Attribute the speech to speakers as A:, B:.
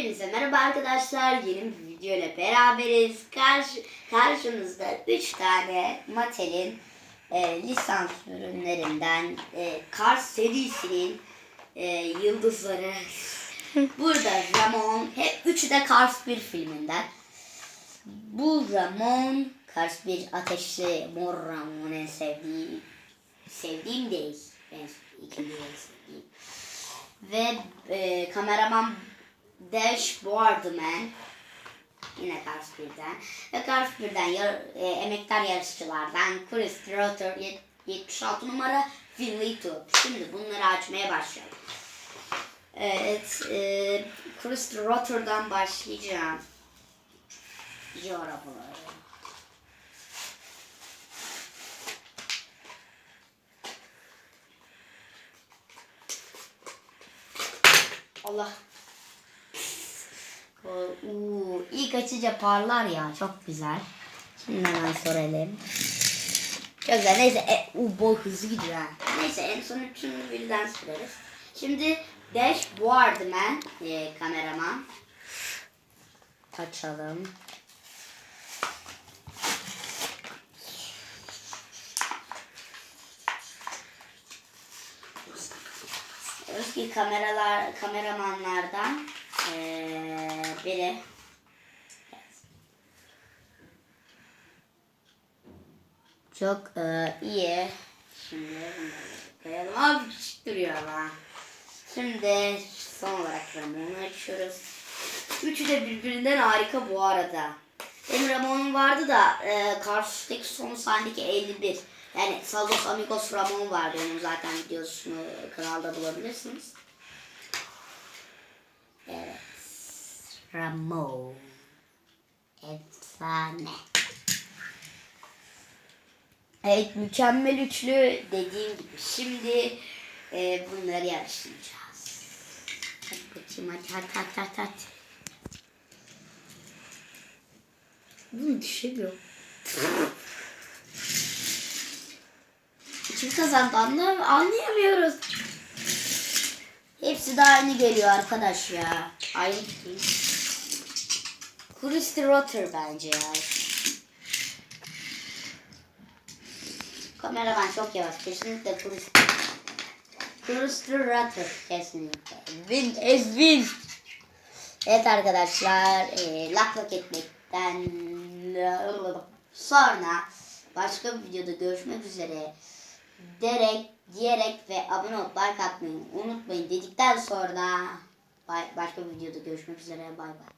A: Hepinize merhaba arkadaşlar. Yeni bir video ile beraberiz. Karşı, karşınızda 3 tane Mattel'in e, lisans ürünlerinden e, Cars serisinin e, yıldızları. Burada Ramon, hep üçü de Cars 1 filminden. Bu Ramon, Cars 1 ateşli mor Ramon en sevdiğim, sevdiğim değil. En, ikinci en sevdiğim. Ve e, kameraman Dashboardman yine Cars 1'den ve Cars 1'den yar, e, emektar yarışçılardan Chris Trotter yet- 76 numara Finley. Şimdi bunları açmaya başlayalım. Evet, e, Chris Trotter'dan başlayacağım. İyi arabalar. Allah. Uuu, ilk açınca parlar ya çok güzel. Şimdi hemen soralım. Çok güzel. Neyse e, u, bu hızlı gidiyor ha. Neyse en son üçünü birden süreriz. Şimdi Dashboardman e, kameraman. Açalım. Eski kameralar kameramanlardan eee biri. Çok eee, iyi. Şimdi koyalım. Abi duruyor ama. Şimdi son olarak Ramon'u açıyoruz. Üçü de birbirinden harika bu arada. Benim Ramon'um vardı da e, karşıdaki son sahnedeki 51. Yani Salos Amigos Ramon vardı. Onun zaten videosunu kanalda bulabilirsiniz. Evet. Ramon. Efsane. Evet mükemmel üçlü dediğim gibi. Şimdi e, bunları yarıştıracağız. Hadi bakayım hadi hadi hadi hadi. hadi. Bunu düşemiyorum. Kim kazandı anlam anlayamıyoruz. Hepsi de aynı geliyor arkadaş ya. Aynı değil. Chris Rotter bence ya. Kameraman çok yavaş. Kesinlikle Chris. Chris Rotter. Kesinlikle. Win is win. Evet arkadaşlar. E, lak lak etmekten sonra başka bir videoda görüşmek üzere derek, diyerek ve abone olup like atmayı unutmayın dedikten sonra başka bir videoda görüşmek üzere bay bay.